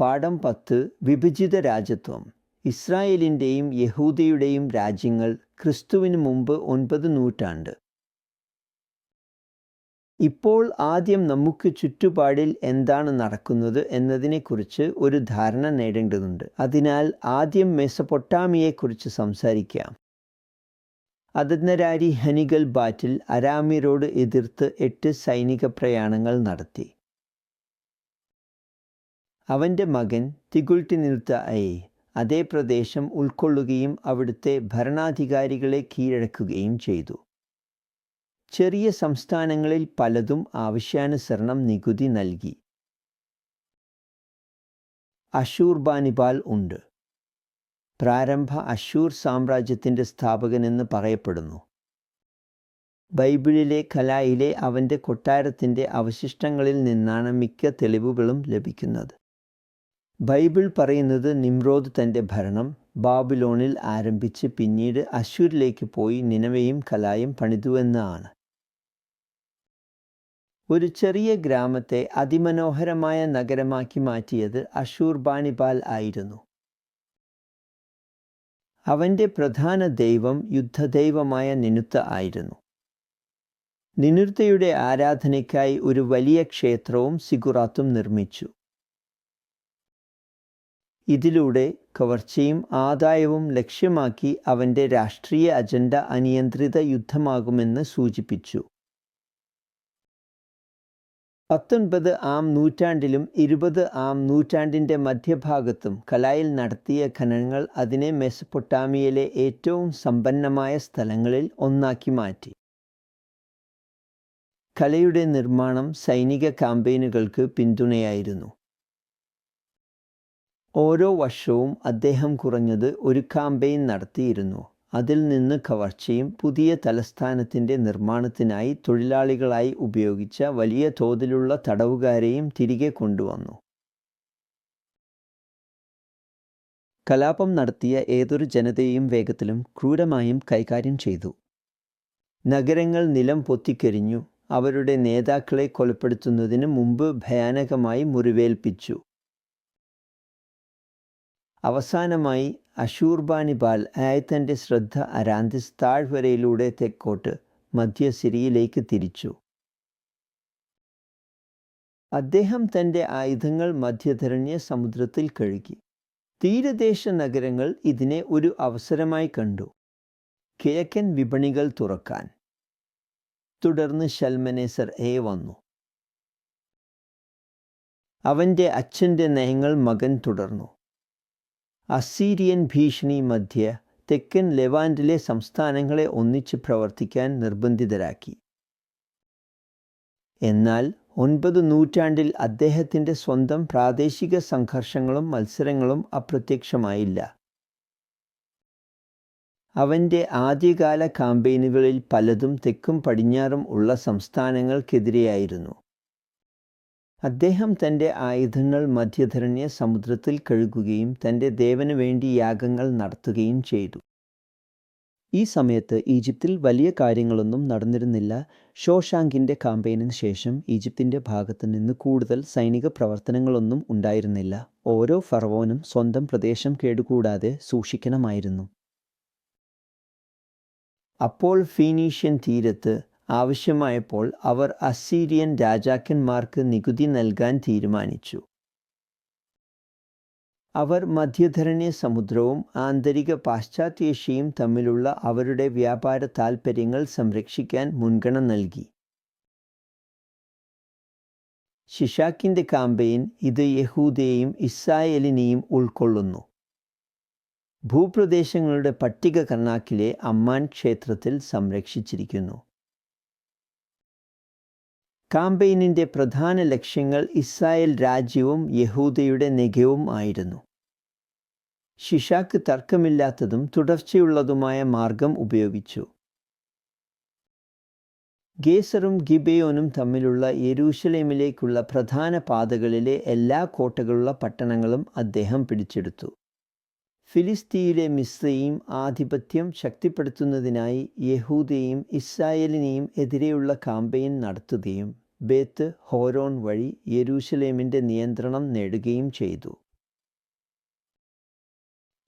പാഠം പത്ത് വിഭജിത രാജ്യത്വം ഇസ്രായേലിന്റെയും യഹൂദയുടെയും രാജ്യങ്ങൾ ക്രിസ്തുവിന് മുമ്പ് ഒൻപത് നൂറ്റാണ്ട്. ഇപ്പോൾ ആദ്യം നമുക്ക് ചുറ്റുപാടിൽ എന്താണ് നടക്കുന്നത് എന്നതിനെക്കുറിച്ച് ഒരു ധാരണ നേടേണ്ടതുണ്ട്. അതിനാൽ ആദ്യം മെസപ്പൊട്ടാമിയെക്കുറിച്ച് സംസാരിക്കാം. അതന്നരാരി ഹനിഗൽ ബാറ്റിൽ അരാമ്യരോട് എതിർത്ത് എട്ട് സൈനിക പ്രയാണങ്ങൾ നടത്തി. അവന്റെ മകൻ തിഗുൾട്ടി നിർത്ത ഐ അതേ പ്രദേശം ഉൾക്കൊള്ളുകയും അവിടുത്തെ ഭരണാധികാരികളെ കീഴടക്കുകയും ചെയ്തു. ചെറിയ സംസ്ഥാനങ്ങളിൽ പലതും ആവശ്യാനുസരണം നികുതി നൽകി. അഷൂർ ബാനിപാൽ ഉണ്ട്. പ്രാരംഭ അഷൂർ സാമ്രാജ്യത്തിന്റെ സ്ഥാപകനെന്ന് പറയപ്പെടുന്നു. ബൈബിളിലെ കലായിലെ അവന്റെ കൊട്ടാരത്തിന്റെ അവശിഷ്ടങ്ങളിൽ നിന്നാണ് മിക്ക തെളിവുകളും ലഭിക്കുന്നത്. ബൈബിൾ പറയുന്നത് നിമ്രോദ് തന്റെ ഭരണം ബാബിലോണിൽ ആരംഭിച്ച് പിന്നീട് അശൂരിലേക്ക് പോയി നിനവയും കലായും പണിതുവെന്നാണ് ഒരു ചെറിയ ഗ്രാമത്തെ അതിമനോഹരമായ നഗരമാക്കി മാറ്റിയത് അഷൂർ ബാനിപാൽ ആയിരുന്നു. അവന്റെ പ്രധാന ദൈവം യുദ്ധദൈവമായ നിനുത്ത ആയിരുന്നു. നിനുത്തയുടെ ആരാധനയ്ക്കായി ഒരു വലിയ ക്ഷേത്രവും സിഗുറാത്തും നിർമ്മിച്ചു. ഇതിലൂടെ കവർച്ചയും ആദായവും ലക്ഷ്യമാക്കി അവന്റെ രാഷ്ട്രീയ അജണ്ട അനിയന്ത്രിത യുദ്ധമാകുമെന്ന് സൂചിപ്പിച്ചു. പത്തൊൻപത് ആം നൂറ്റാണ്ടിലും ഇരുപത് ആം നൂറ്റാണ്ടിന്റെ മധ്യഭാഗത്തും കലായിൽ നടത്തിയ ഖനനങ്ങൾ അതിനെ മെസപ്പൊട്ടാമിയയിലെ ഏറ്റവും സമ്പന്നമായ സ്ഥലങ്ങളിൽ ഒന്നാക്കി മാറ്റി. കലയുടെ നിർമ്മാണം സൈനിക ക്യാമ്പയിനുകൾക്ക് പിന്തുണയായിരുന്നു. ഓരോ വർഷവും അദ്ദേഹം കുറഞ്ഞത് ഒരു കാമ്പയിൻ നടത്തിയിരുന്നു. അതിൽ നിന്ന് കവർച്ചയും പുതിയ തലസ്ഥാനത്തിന്റെ നിർമ്മാണത്തിനായി തൊഴിലാളികളായി ഉപയോഗിച്ച വലിയ തോതിലുള്ള തടവുകാരെയും തിരികെ കൊണ്ടുവന്നു. കലാപം നടത്തിയ ഏതൊരു ജനതയെയും വേഗത്തിലും ക്രൂരമായും കൈകാര്യം ചെയ്തു. നഗരങ്ങൾ നിലം പൊത്തിക്കരിഞ്ഞു. അവരുടെ നേതാക്കളെ കൊലപ്പെടുത്തുന്നതിന് മുമ്പ് ഭയാനകമായി മുറിവേൽപ്പിച്ചു. അവസാനമായി അഷൂർബാനിപാൽ ആയത്തന്റെ ശ്രദ്ധ അരാന്തിസ് താഴ്വരയിലൂടെ തെക്കോട്ട് മധ്യ സിരിയിലേക്ക് തിരിച്ചു. അദ്ദേഹം തന്റെ ആയുധങ്ങൾ മധ്യധരണ്യ സമുദ്രത്തിൽ കഴുകി. തീരദേശ നഗരങ്ങൾ ഇതിനെ ഒരു അവസരമായി കണ്ടു. കിഴക്കൻ വിപണികൾ തുറക്കാൻ. തുടർന്ന് ഷൽമനേസർ എ വന്നു. അവന്റെ അച്ഛന്റെ നയങ്ങൾ മകൻ തുടർന്നു. അസീരിയൻ ഭീഷണി മധ്യ തെക്കൻ ലെവാൻഡിലെ സംസ്ഥാനങ്ങളെ ഒന്നിച്ച് പ്രവർത്തിക്കാൻ നിർബന്ധിതരാക്കി. എന്നാൽ ഒൻപത് നൂറ്റാണ്ടിൽ അദ്ദേഹത്തിന്റെ സ്വന്തം പ്രാദേശിക സംഘർഷങ്ങളും മത്സരങ്ങളും അപ്രത്യക്ഷമായില്ല. അവന്റെ ആദ്യകാല കാമ്പയിനുകളിൽ പലതും തെക്കും പടിഞ്ഞാറും ഉള്ള സംസ്ഥാനങ്ങൾക്കെതിരെയായിരുന്നു. അദ്ദേഹം തന്റെ ആയുധങ്ങൾ മധ്യധരണ്യ സമുദ്രത്തിൽ കഴുകുകയും തന്റെ ദേവന് വേണ്ടി യാഗങ്ങൾ നടത്തുകയും ചെയ്തു. ഈ സമയത്ത് ഈജിപ്തിൽ വലിയ കാര്യങ്ങളൊന്നും നടന്നിരുന്നില്ല. ഷോഷാങ്കിന്റെ കാമ്പയിനിന് ശേഷം ഈജിപ്തിന്റെ ഭാഗത്ത് നിന്ന് കൂടുതൽ സൈനിക പ്രവർത്തനങ്ങളൊന്നും ഉണ്ടായിരുന്നില്ല. ഓരോ ഫറവോനും സ്വന്തം പ്രദേശം കേടുകൂടാതെ സൂക്ഷിക്കണമായിരുന്നു. അപ്പോൾ ഫീനീഷ്യൻ തീരത്ത് ആവശ്യമായപ്പോൾ അവർ അസീരിയൻ രാജാക്കന്മാർക്ക് നികുതി നൽകാൻ തീരുമാനിച്ചു. അവർ മധ്യധരണ്യ സമുദ്രവും ആന്തരിക പാശ്ചാത്യേഷ്യയും തമ്മിലുള്ള അവരുടെ വ്യാപാര താൽപ്പര്യങ്ങൾ സംരക്ഷിക്കാൻ മുൻഗണന നൽകി. ഷിഷാക്കിന്റെ കാമ്പയിൻ ഇത് യഹൂദയെയും ഇസ്രായേലിനെയും ഉൾക്കൊള്ളുന്നു. ഭൂപ്രദേശങ്ങളുടെ പട്ടിക കർണാക്കിലെ അമ്മാൻ ക്ഷേത്രത്തിൽ സംരക്ഷിച്ചിരിക്കുന്നു. കാമ്പയിനിന്റെ പ്രധാന ലക്ഷ്യങ്ങൾ ഇസ്രായേൽ രാജ്യവും യഹൂദയുടെ നെഗവും ആയിരുന്നു. ഷിഷാക്ക് തർക്കമില്ലാത്തതും തുടർച്ചയുള്ളതുമായ മാർഗം ഉപയോഗിച്ചു. ഗേസറും ഗിബയോനും തമ്മിലുള്ള യെരൂശലേമിലേക്കുള്ള പ്രധാന പാതകളിലെ എല്ലാ കോട്ടകളുള്ള പട്ടണങ്ങളും അദ്ദേഹം പിടിച്ചെടുത്തു. ഫിലിസ്തീനിലെ മിസ്രയും ആധിപത്യം ശക്തിപ്പെടുത്തുന്നതിനായി യഹൂദയും ഇസ്രായേലിനെയും എതിരെയുള്ള കാമ്പയിൻ നടത്തുകയും ബേത്ത് ഹോരോൺ വഴി യെരൂശലേമിന്റെ നിയന്ത്രണം നേടുകയും ചെയ്തു.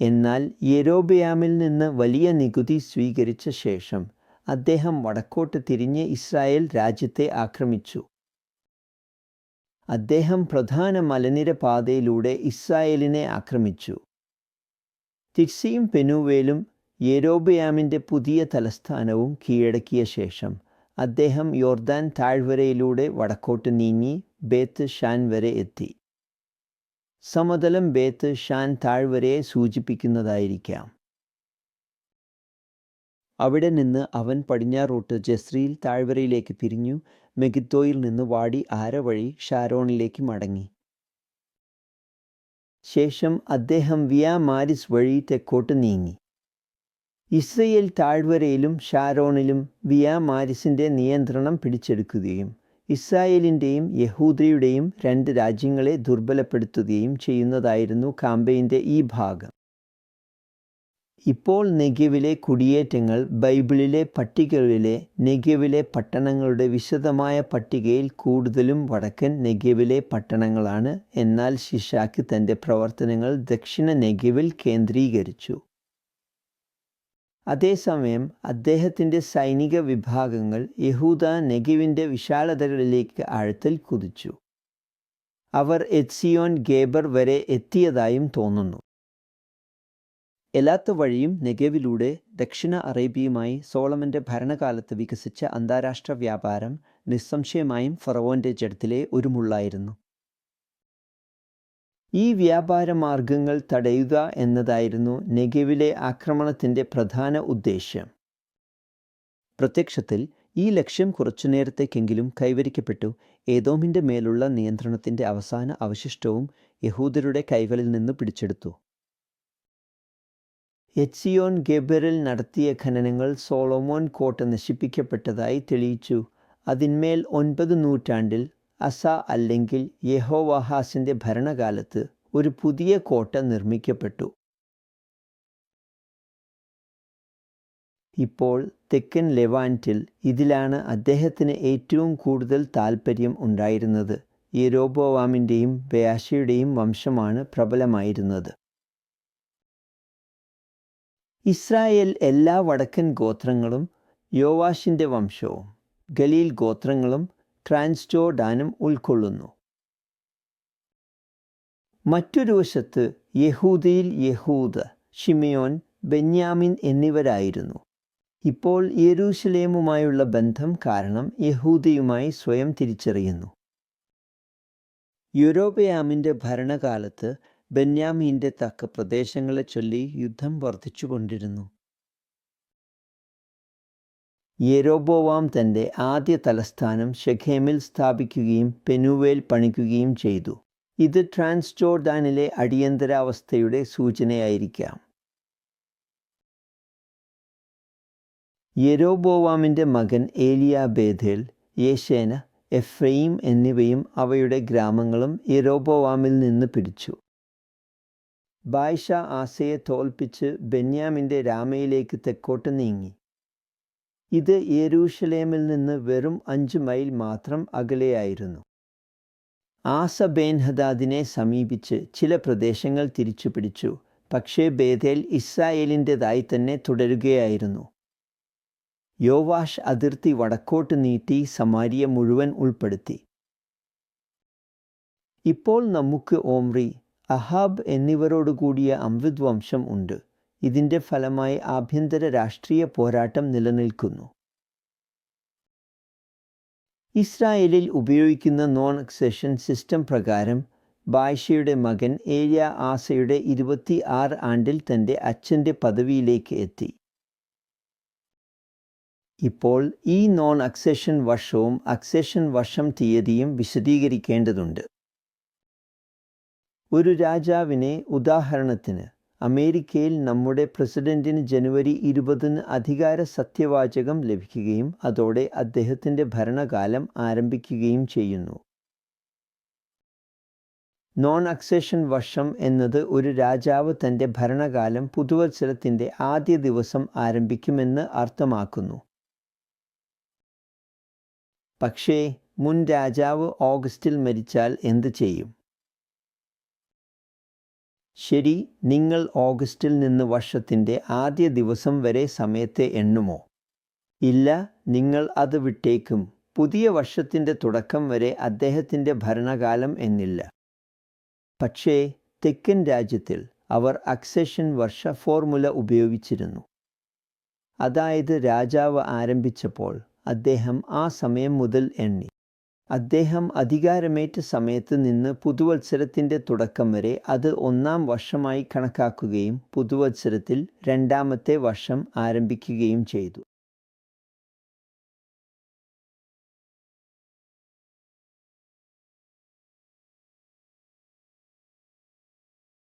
എന്നാൽ യെരോബയാമിൽ നിന്ന് വലിയ നികുതി സ്വീകരിച്ച ശേഷം അദ്ദേഹം വടക്കോട്ട് തിരിഞ്ഞ് ഇസ്രായേൽ രാജ്യത്തെ ആക്രമിച്ചു. അദ്ദേഹം പ്രധാന മലനിര പാതയിലൂടെ ഇസ്രായേലിനെ ആക്രമിച്ചു. തിർസിയും പെനുവേലും യെരോബയാമിന്റെ പുതിയ തലസ്ഥാനവും കീഴടക്കിയ ശേഷം അദ്ദേഹം യോർദാൻ താഴ്വരയിലൂടെ വടക്കോട്ട് നീങ്ങി ബേത്ത് ഷാൻ വരെ എത്തി. സമതലം ബേത്ത് ഷാൻ താഴ്വരയെ സൂചിപ്പിക്കുന്നതായിരിക്കാം. അവിടെ നിന്ന് അവൻ പടിഞ്ഞാറോട്ട് ജസ്രിയിൽ താഴ്വരയിലേക്ക് തിരിഞ്ഞു മെഗിത്തോയിൽ നിന്ന് വാടി ആര വഴി ഷാരോണിലേക്ക് മടങ്ങി. ശേഷം അദ്ദേഹം വിയ മാരിസ് വഴി തെക്കോട്ട് നീങ്ങി. ഇസ്രയേൽ താഴ്വരയിലും ഷാരോണിലും വിയ മാരിസിന്റെ നിയന്ത്രണം പിടിച്ചെടുക്കുകയും ഇസ്രായേലിന്റെയും യഹൂദയുടെയും രണ്ട് രാജ്യങ്ങളെ ദുർബലപ്പെടുത്തുകയും ചെയ്യുന്നതായിരുന്നു കാമ്പയിന്റെ ഈ ഭാഗം. ഇപ്പോൾ നെഗവിലെ കുടിയേറ്റങ്ങൾ ബൈബിളിലെ പട്ടികകളിലെ നെഗവിലെ പട്ടണങ്ങളുടെ വിശദമായ പട്ടികയിൽ കൂടുതലും വടക്കൻ നെഗവിലെ പട്ടണങ്ങളാണ്. എന്നാൽ ശിഷാക്ക് തന്റെ പ്രവർത്തനങ്ങൾ ദക്ഷിണ നെഗവിൽ കേന്ദ്രീകരിച്ചു. അതേസമയം അദ്ദേഹത്തിന്റെ സൈനിക വിഭാഗങ്ങൾ യഹൂദ നെഗിവിന്റെ വിശാലതകളിലേക്ക് ആഴത്തിൽ കുതിച്ചു. അവർ എത്സിയോൻ ഗേബർ വരെ എത്തിയതായും തോന്നുന്നു. എലാത്ത വഴിയും നെഗവിലൂടെ ദക്ഷിണ അറേബ്യയുമായി സോളമന്റെ ഭരണകാലത്ത് വികസിച്ച അന്താരാഷ്ട്ര വ്യാപാരം നിസ്സംശയമായും ഫറവോന്റെ ജഡത്തിലെ ഒരു മുള്ളായിരുന്നു. ഈ വ്യാപാര മാർഗങ്ങൾ തടയുക എന്നതായിരുന്നു നെഗവിലെ ആക്രമണത്തിന്റെ പ്രധാന ഉദ്ദേശ്യം. പ്രത്യക്ഷത്തിൽ ഈ ലക്ഷ്യം കുറച്ചു നേരത്തേക്കെങ്കിലും കൈവരിക്കപ്പെട്ടു. ഏതോമിന്റെ മേലുള്ള നിയന്ത്രണത്തിന്റെ അവസാന അവശിഷ്ടവും യഹൂദരുടെ കൈകളിൽ നിന്ന് പിടിച്ചെടുത്തു. എച്ചിയോൻ ഗെബറിൽ നടത്തിയ ഖനനങ്ങൾ സോളോമോൻ കോട്ട നശിപ്പിക്കപ്പെട്ടതായി തെളിയിച്ചു. അതിന്മേൽ ഒൻപത് നൂറ്റാണ്ടിൽ അസ അല്ലെങ്കിൽ യഹോവാഹാസിന്റെ ഭരണകാലത്ത് ഒരു പുതിയ കോട്ട നിർമ്മിക്കപ്പെട്ടു. ഇപ്പോൾ തെക്കൻ ലെവാന്റിൽ ഇതിലാണ് അദ്ദേഹത്തിന് ഏറ്റവും കൂടുതൽ താൽപ്പര്യം ഉണ്ടായിരുന്നത്. യെരോബോവാമിന്റെയും ബയാഷയുടെയും വംശമാണ് പ്രബലമായിരുന്നത്. ഇസ്രായേൽ എല്ലാ വടക്കൻ ഗോത്രങ്ങളും യോവാഷിന്റെ വംശവും ഗലീൽ ഗോത്രങ്ങളും ട്രാൻസ്ജോർഡാനും ഉൾക്കൊള്ളുന്നു. മറ്റൊരു വശത്ത് യഹൂദയിൽ യഹൂദ ഷിമിയോൻ ബെന്യാമിൻ എന്നിവരായിരുന്നു. ഇപ്പോൾ യെരൂശലേമുമായുള്ള ബന്ധം കാരണം യഹൂദയുമായി സ്വയം തിരിച്ചറിയുന്നു. യൂറോബയാമിന്റെ ഭരണകാലത്ത് ബെന്യാമീന്റെ തക്ക പ്രദേശങ്ങളെ ചൊല്ലി യുദ്ധം വർദ്ധിച്ചുകൊണ്ടിരുന്നു യെരോബോവാം തന്റെ ആദ്യ തലസ്ഥാനം ഷെഖേമിൽ സ്ഥാപിക്കുകയും പെനുവേൽ പണിക്കുകയും ചെയ്തു. ഇത് ട്രാൻസ്ജോർദാനിലെ അടിയന്തരാവസ്ഥയുടെ സൂചനയായിരിക്കാം. യെരോബോവാമിന്റെ മകൻ ഏലിയ ബേഥേൽ യേശേന എഫ്രൈം എന്നിവയും അവയുടെ ഗ്രാമങ്ങളും യെരോബോവാമിൽ നിന്ന് പിടിച്ചു. ബായ്ഷ ആസയെ തോൽപ്പിച്ച് ബെന്യാമിന്റെ രാമയിലേക്ക് തെക്കോട്ട് നീങ്ങി. ഇത് യെരൂഷലേമിൽ നിന്ന് വെറും അഞ്ച് മൈൽ മാത്രം അകലെയായിരുന്നു. ആസ ബേൻഹദാദിനെ സമീപിച്ച് ചില പ്രദേശങ്ങൾ തിരിച്ചു പിടിച്ചു പക്ഷേ ബേതേൽ ഇസ്രായേലിന്റെതായി തന്നെ തുടരുകയായിരുന്നു. യോവാഷ് അതിർത്തി വടക്കോട്ട് നീട്ടി സമാരിയ മുഴുവൻ ഉൾപ്പെടുത്തി. ഇപ്പോൾ നമുക്ക് ഓംറി അഹാബ് എന്നിവരോടുകൂടിയ അംവിദ് വംശം ഉണ്ട്. ഇതിന്റെ ഫലമായി ആഭ്യന്തര രാഷ്ട്രീയ പോരാട്ടം നിലനിൽക്കുന്നു. ഇസ്രായേലിൽ ഉപയോഗിക്കുന്ന നോൺ അക്സെഷൻ സിസ്റ്റം പ്രകാരം ബായിഷയുടെ മകൻ ഏരിയ ആസയുടെ ഇരുപത്തി ആറ് ആണ്ടിൽ തന്റെ അച്ഛന്റെ പദവിയിലേക്ക് എത്തി. ഇപ്പോൾ ഈ നോൺ അക്സെഷൻ വർഷവും അക്സെഷൻ വർഷം തീയതിയും വിശദീകരിക്കേണ്ടതുണ്ട്. ഒരു രാജാവിനെ ഉദാഹരണത്തിന് അമേരിക്കയിൽ നമ്മുടെ പ്രസിഡന്റിന് ജനുവരി ഇരുപതിന് അധികാര സത്യവാചകം ലഭിക്കുകയും അതോടെ അദ്ദേഹത്തിന്റെ ഭരണകാലം ആരംഭിക്കുകയും ചെയ്യുന്നു. നോൺ അക്സേഷൻ വർഷം എന്നത് ഒരു രാജാവ് തന്റെ ഭരണകാലം പുതുവത്സരത്തിന്റെ ആദ്യ ദിവസം ആരംഭിക്കുമെന്ന് അർത്ഥമാക്കുന്നു. പക്ഷേ മുൻ രാജാവ് ഓഗസ്റ്റിൽ മരിച്ചാൽ എന്തു ചെയ്യും? ശരി നിങ്ങൾ ഓഗസ്റ്റിൽ നിന്ന് വർഷത്തിന്റെ ആദ്യ ദിവസം വരെ സമയത്തെ എണ്ണുമോ? ഇല്ല നിങ്ങൾ അത് വിട്ടേക്കും. പുതിയ വർഷത്തിന്റെ തുടക്കം വരെ അദ്ദേഹത്തിന്റെ ഭരണകാലം എന്നില്ല. പക്ഷേ തെക്കൻ രാജ്യത്തിൽ അവർ അക്സഷൻ വർഷ ഫോർമുല ഉപയോഗിച്ചിരുന്നു. അതായത് രാജാവ് ആരംഭിച്ചപ്പോൾ അദ്ദേഹം ആ സമയം മുതൽ എണ്ണി. അദ്ദേഹം അധികാരമേറ്റ സമയത്ത് നിന്ന് പുതുവത്സരത്തിന്റെ തുടക്കം വരെ അത് ഒന്നാം വർഷമായി കണക്കാക്കുകയും പുതുവത്സരത്തിൽ രണ്ടാമത്തെ വർഷം ആരംഭിക്കുകയും ചെയ്തു.